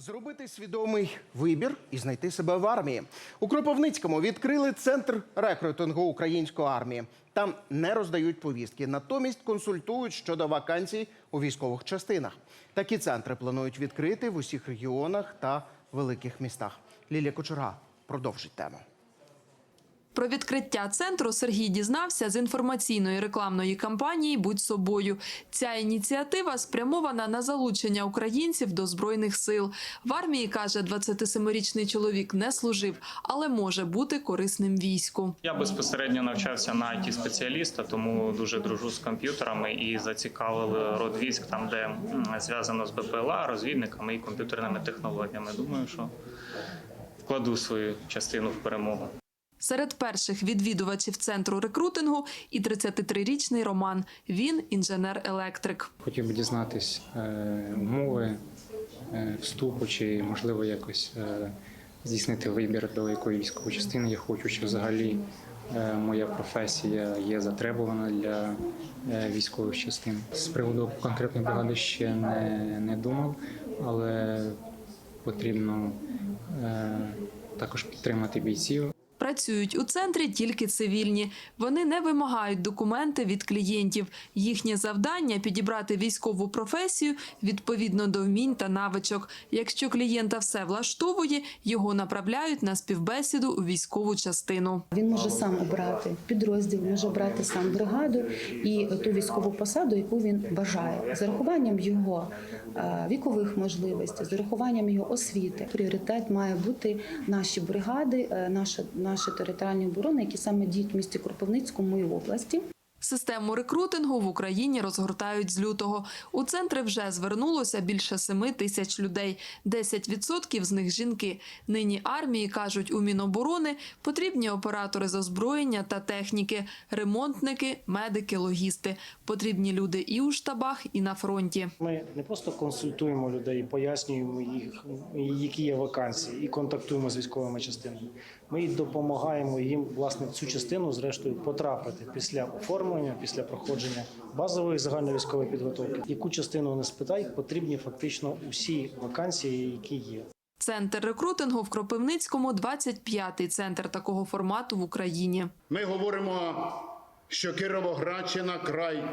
Зробити свідомий вибір і знайти себе в армії. У Кропивницькому відкрили центр рекрутингу української армії. Там не роздають повістки, натомість консультують щодо вакансій у військових частинах. Такі центри планують відкрити в усіх регіонах та великих містах. Лілія Кочерга продовжить тему. Про відкриття центру Сергій дізнався з інформаційної рекламної кампанії Будь собою. Ця ініціатива спрямована на залучення українців до збройних сил. В армії каже, 27-річний чоловік не служив, але може бути корисним війську. Я безпосередньо навчався на it спеціаліста, тому дуже дружу з комп'ютерами і зацікавили род військ там, де зв'язано з БПЛА, розвідниками і комп'ютерними технологіями. Думаю, що вкладу свою частину в перемогу. Серед перших відвідувачів центру рекрутингу і 33-річний Роман. Він інженер-електрик. Хотів би дізнатись е, умови е, вступу, чи можливо якось е, здійснити вибір до якої військової частини я хочу, чи взагалі моя професія є затребувана для військових частин. З приводу конкретної бригади ще не, не думав, але потрібно також підтримати бійців. Працюють у центрі тільки цивільні. Вони не вимагають документи від клієнтів. Їхнє завдання підібрати військову професію відповідно до вмінь та навичок. Якщо клієнта все влаштовує, його направляють на співбесіду у військову частину. Він може сам обрати підрозділ, може обрати сам бригаду і ту військову посаду, яку він бажає, з урахуванням його е, вікових можливостей, з урахуванням його освіти. Пріоритет має бути наші бригади, е, наша наші територіальні оборони, які саме діють в місті Кропивницькому і області. Систему рекрутингу в Україні розгортають з лютого. У центри вже звернулося більше 7 тисяч людей. 10% з них жінки. Нині армії кажуть у Міноборони потрібні оператори з озброєння та техніки, ремонтники, медики, логісти. Потрібні люди і у штабах, і на фронті. Ми не просто консультуємо людей, пояснюємо їх, які є вакансії, і контактуємо з військовими частинами. Ми допомагаємо їм власне цю частину, зрештою, потрапити після оформлення, після проходження базової загальновійськової підготовки. Яку частину не спитай, потрібні фактично усі вакансії, які є. Центр рекрутингу в Кропивницькому – 25-й центр такого формату в Україні. Ми говоримо, що Кіровоградщина край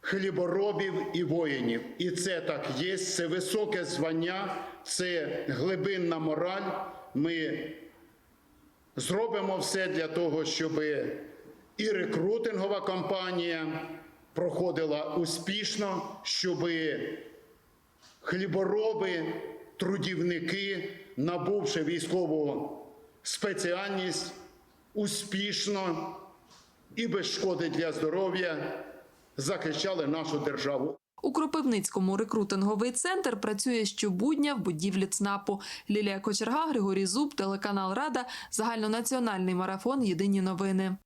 хліборобів і воїнів. І це так є. Це високе звання, це глибинна мораль. Ми зробимо все для того, щоб і рекрутингова кампанія проходила успішно, щоб хлібороби, трудівники, набувши військову спеціальність, успішно і без шкоди для здоров'я захищали нашу державу. У Кропивницькому рекрутинговий центр працює щобудня в будівлі ЦНАПу. Лілія Кочерга, Григорій Зуб, телеканал Рада, загальнонаціональний марафон Єдині новини.